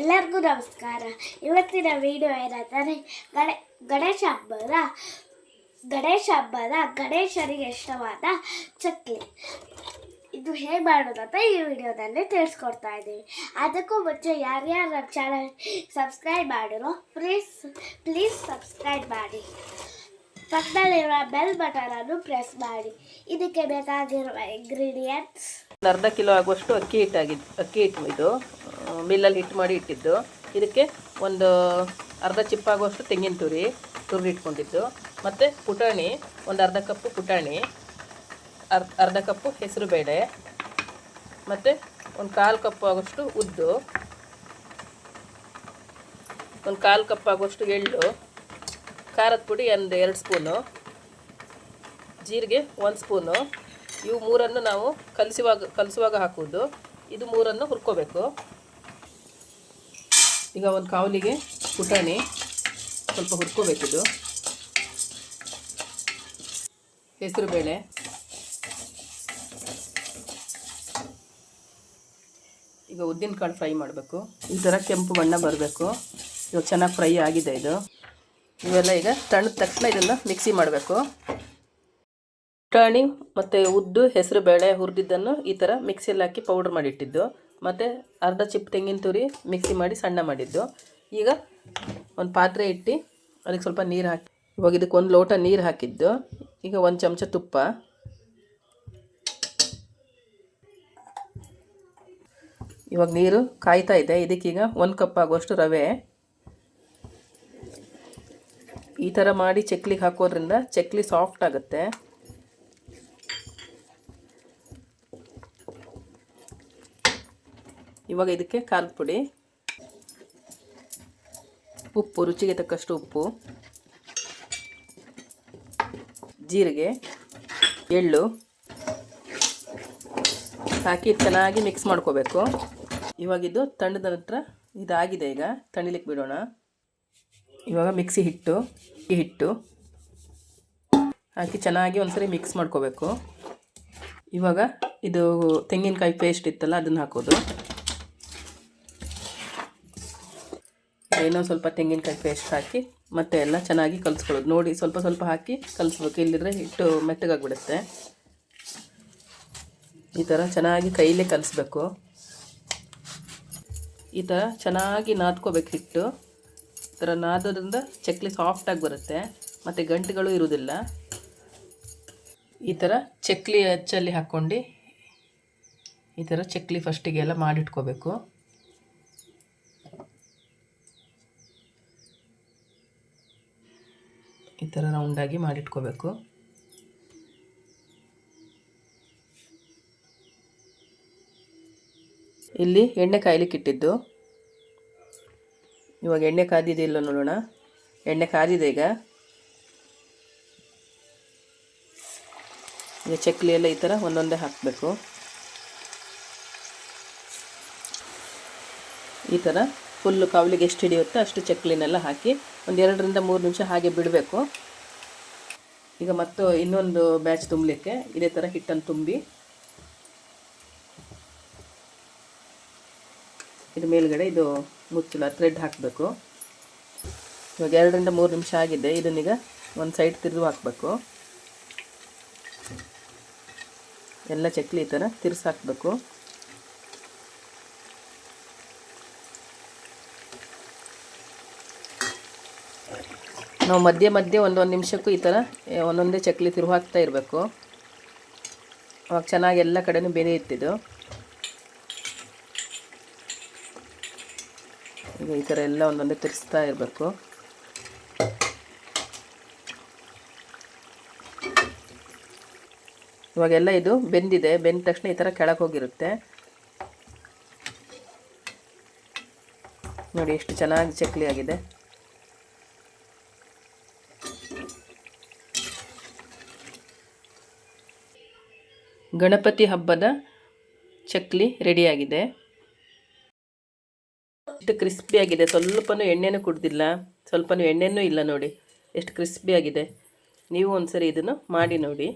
ಎಲ್ಲರಿಗೂ ನಮಸ್ಕಾರ. ಇವತ್ತಿನ ವಿಡಿಯೋ ಏನಂದರೆ, ಗಣೆ, ಗಣೇಶ ಹಬ್ಬದ ಗಣೇಶ ಹಬ್ಬದ ಗಣೇಶನಿಗೆ ಇಷ್ಟವಾದ ಚಕ್ಲಿ. ಇದು ಹೇಗೆ ಮಾಡೋದಂತ ಈ ವಿಡಿಯೋದಲ್ಲಿ ತಿಳಿಸ್ಕೊಡ್ತಾ ಇದ್ದೀವಿ ಅದಕ್ಕೂ ಮುಂಚೆ ಯಾರ್ಯಾರು ನಮ್ಮ ಚಾನಲ್ ಸಬ್ಸ್ಕ್ರೈಬ್ ಮಾಡಿರೋ ಪ್ಲೀಸ್ ಪ್ಲೀಸ್ ಸಬ್ಸ್ಕ್ರೈಬ್ ಮಾಡಿ. ಪಕ್ಕದಲ್ಲಿರುವ ಬೆಲ್ ಬಟನ್ ಅನ್ನು ಪ್ರೆಸ್ ಮಾಡಿ. ಇದಕ್ಕೆ ಬೇಕಾಗಿರುವ ಇಂಗ್ರೀಡಿಯೆಂಟ್ಸ್ ಅರ್ಧ ಕಿಲೋ ಆಗುವಷ್ಟು ಅಕ್ಕಿ ಹಿಟ್ಟಾಗಿದ್ದು ಅಕ್ಕಿ ಹಿಟ್ಟು ಇದು. ಮಿಲ್ಲಲ್ಲಿ ಹಿಟ್ಟು ಮಾಡಿ ಇಟ್ಟಿದ್ದು. ಇದಕ್ಕೆ ಒಂದು ಅರ್ಧ ಚಿಪ್ಪಾಗುವಷ್ಟು ತೆಂಗಿನ ತುರಿ ತುರಿ ಇಟ್ಕೊಂಡಿದ್ದು. ಮತ್ತು ಪುಟಾಣಿ, ಒಂದು ಅರ್ಧ ಕಪ್ಪು ಪುಟಾಣಿ, ಅರ್, ಅರ್ಧ ಕಪ್ಪು ಹೆಸರುಬೇಳೆ ಮತ್ತು ಒಂದು ಕಾಲು ಕಪ್ಪು ಆಗೋಷ್ಟು ಉದ್ದು, ಒಂದು ಕಾಲು ಕಪ್ ಆಗುವಷ್ಟು ಎಳ್ಳು, ಖಾರದ ಪುಡಿ ಒಂದು ಎರಡು ಸ್ಪೂನು, ಜೀರಿಗೆ ಒಂದು ಸ್ಪೂನು. ಇವು ಮೂರನ್ನು ನಾವು ಕಲಿಸುವಾಗ ಕಲಿಸುವಾಗ ಹಾಕುವುದು. ಇದು ಮೂರನ್ನು ಹುರ್ಕೋಬೇಕು. ಈಗ ಒಂದು ಕಾವಲಿಗೆ ಪುಟಾಣಿ ಸ್ವಲ್ಪ ಹುರ್ಕೋಬೇಕಿದು ಹೆಸರುಬೇಳೆ ಈಗ ಉದ್ದಿನಕಾಳು ಫ್ರೈ ಮಾಡಬೇಕು. ಈ ಥರ ಕೆಂಪು ಬಣ್ಣ ಬರಬೇಕು. ಇವಾಗ ಚೆನ್ನಾಗಿ ಫ್ರೈ ಆಗಿದೆ ಇದು. ಇವೆಲ್ಲ ಈಗ ತಣ್ಣದ ತಕ್ಷಣ ಇದನ್ನು ಮಿಕ್ಸಿ ಮಾಡಬೇಕು. ಪುಟಾಣಿ ಮತ್ತು ಉದ್ದು ಹೆಸರು ಬೇಳೆ ಹುರಿದಿದ್ದನ್ನು ಈ ಥರ ಮಿಕ್ಸಿಯಲ್ಲಿ ಹಾಕಿ ಪೌಡ್ರ್ ಮಾಡಿಟ್ಟಿದ್ದು. ಮತ್ತು ಅರ್ಧ ಚಿಪ್ ತೆಂಗಿನ ತುರಿ ಮಿಕ್ಸಿ ಮಾಡಿ ಸಣ್ಣ ಮಾಡಿದ್ದು. ಈಗ ಒಂದು ಪಾತ್ರೆ ಇಟ್ಟು ಅದಕ್ಕೆ ಸ್ವಲ್ಪ ನೀರು ಹಾಕಿ, ಇವಾಗ ಇದಕ್ಕೆ ಒಂದು ಲೋಟ ನೀರು ಹಾಕಿದ್ದು. ಈಗ ಒಂದು ಚಮಚ ತುಪ್ಪ. ಇವಾಗ ನೀರು ಕಾಯ್ತಾ ಇದೆ. ಇದಕ್ಕೀಗ ಒಂದು ಕಪ್ ಆಗುವಷ್ಟು ರವೆ. ಈ ಥರ ಮಾಡಿ ಚಕ್ಲಿಗೆ ಹಾಕೋದ್ರಿಂದ ಚಕ್ಲಿ ಸಾಫ್ಟ್ ಆಗುತ್ತೆ. ಇವಾಗ ಇದಕ್ಕೆ ಖಾರದ ಪುಡಿ. ಉಪ್ಪು, ರುಚಿಗೆ ತಕ್ಕಷ್ಟು ಉಪ್ಪು. ಜೀರಿಗೆ, ಎಳ್ಳು. ಹಾಕಿ ಚೆನ್ನಾಗಿ ಮಿಕ್ಸ್ ಮಾಡ್ಕೋಬೇಕು. ಇವಾಗಿದ್ದು ತಣ್ಣದ ನಂತರ ಇದಾಗಿದೆ ಈಗ. ತಣಿಲಿಕ್ಕೆ ಬಿಡೋಣ. ಇವಾಗ ಮಿಕ್ಸಿ ಹಿಟ್ಟು, ಈ ಹಿಟ್ಟು. ಹಾಕಿ ಚೆನ್ನಾಗಿ ಒಂದ್ಸರಿ ಮಿಕ್ಸ್ ಮಾಡ್ಕೋಬೇಕು. ಇವಾಗ ಇದು ತೆಂಗಿನಕಾಯಿ ಪೇಸ್ಟ್ ಇತ್ತಲ್ಲ, ಅದನ್ನು ಹಾಕೋದು. ಏನೋ ಸ್ವಲ್ಪ ತೆಂಗಿನಕಾಯಿ ಪೇಸ್ಟ್ ಹಾಕಿ ಮತ್ತೆ ಎಲ್ಲ ಚೆನ್ನಾಗಿ ಕಲಿಸ್ಕೊಳ್ಳೋದು. ನೋಡಿ, ಸ್ವಲ್ಪ ಸ್ವಲ್ಪ ಹಾಕಿ ಕಲಿಸ್ಬೇಕು. ಇಲ್ಲಿದ್ರೆ ಹಿಟ್ಟು ಮೆತ್ತಗಾಗ್ಬಿಡುತ್ತೆ. ಈ ಥರ ಚೆನ್ನಾಗಿ ಕೈಲೇ ಕಲಿಸ್ಬೇಕು. ಈ ಥರ ಚೆನ್ನಾಗಿ ನಾದ್ಕೋಬೇಕು ಹಿಟ್ಟು. ಈ ಥರ ನಾದೋದ್ರಿಂದ ಚಕ್ಲಿ ಸಾಫ್ಟಾಗಿ ಬರುತ್ತೆ. ಮತ್ತು ಗಂಟುಗಳು ಇರುವುದಿಲ್ಲ. ಈ ಥರ ಚಕ್ಲಿ ಅಚ್ಚಲ್ಲಿ ಹಾಕ್ಕೊಂಡು ಈ ಥರ ಚಕ್ಲಿ ಫಸ್ಟಿಗೆಲ್ಲ ಮಾಡಿಟ್ಕೋಬೇಕು. ಈ ಥರ ರೌಂಡಾಗಿ ಮಾಡಿಟ್ಕೋಬೇಕು. ಇಲ್ಲಿ ಎಣ್ಣೆ ಕಾಯ್ಲಿಕ್ಕೆ ಇಟ್ಟಿದ್ದು. ಇವಾಗ ಎಣ್ಣೆ ಕಾದಿದೆಯಿಲ್ಲ ನೋಡೋಣ. ಎಣ್ಣೆ ಕಾದಿದೆ ಈಗ. ಈಗ ಚಕ್ಲಿ ಎಲ್ಲ ಈ ಥರ ಒಂದೊಂದೇ ಹಾಕಬೇಕು. ಈ ಥರ ಫುಲ್ಲು ಕಾವಲಿಗೆ ಎಷ್ಟು ಹಿಡಿಯುತ್ತೋ ಅಷ್ಟು ಚಕ್ಲಿನೆಲ್ಲ ಹಾಕಿ ಒಂದು ಎರಡರಿಂದ ಮೂರು ನಿಮಿಷ ಹಾಗೆ ಬಿಡಬೇಕು. ಈಗ ಮತ್ತು ಇನ್ನೊಂದು ಬ್ಯಾಚ್ ತುಂಬಲಿಕ್ಕೆ ಇದೇ ಥರ ಹಿಟ್ಟನ್ನು ತುಂಬಿ ಇದು ಮೇಲ್ಗಡೆ ಇದು ಮುಚ್ಚಲ ಥ್ರೆಡ್ ಹಾಕಬೇಕು. ಇವಾಗ ಎರಡರಿಂದ ಮೂರು ನಿಮಿಷ ಆಗಿದೆ. ಇದನ್ನೀಗ ಒಂದು ಸೈಡ್ ತಿರುವು ಹಾಕಬೇಕು. ಎಲ್ಲ ಚಕ್ಲಿ ಈ ಥರ ತಿರ್ಸಿ ನಾವು ಮಧ್ಯೆ ಮಧ್ಯೆ ಒಂದೊಂದು ನಿಮಿಷಕ್ಕೂ ಈ ಥರ ಒಂದೊಂದೇ ಚಕ್ಲಿ ತಿರುಹಾಕ್ತಾ ಇರಬೇಕು. ಅವಾಗ ಚೆನ್ನಾಗಿ ಎಲ್ಲ ಕಡೆನೂ ಬೆನೆಯುತ್ತಿದ್ದು ಈಗ ಈ ಥರ ಎಲ್ಲ ಒಂದೊಂದೇ ತಿರ್ಸ್ತಾ ಇರಬೇಕು. ಇವಾಗೆಲ್ಲ ಇದು ಬೆಂದಿದೆ, ಬೆಂದ ತಕ್ಷಣ ಈ ಥರ ಕೆಳಗೆ ಹೋಗಿರುತ್ತೆ. ನೋಡಿ ಎಷ್ಟು ಚೆನ್ನಾಗಿ ಚಕ್ಲಿ ಆಗಿದೆ. ಗಣಪತಿ ಹಬ್ಬದ ಚಕ್ಲಿ ರೆಡಿಯಾಗಿದೆ. ಎಷ್ಟು ಕ್ರಿಸ್ಪಿ ಆಗಿದೆ. ಸ್ವಲ್ಪನೂ ಎಣ್ಣೆನೂ ಕುಡ್ದಿಲ್ಲ. ಸ್ವಲ್ಪನೂ ಎಣ್ಣೆನೂ ಇಲ್ಲ ನೋಡಿ. ಎಷ್ಟು ಕ್ರಿಸ್ಪಿ ಆಗಿದೆ. ನೀವು ಒಂದ್ಸರಿ ಇದನ್ನು ಮಾಡಿ ನೋಡಿ.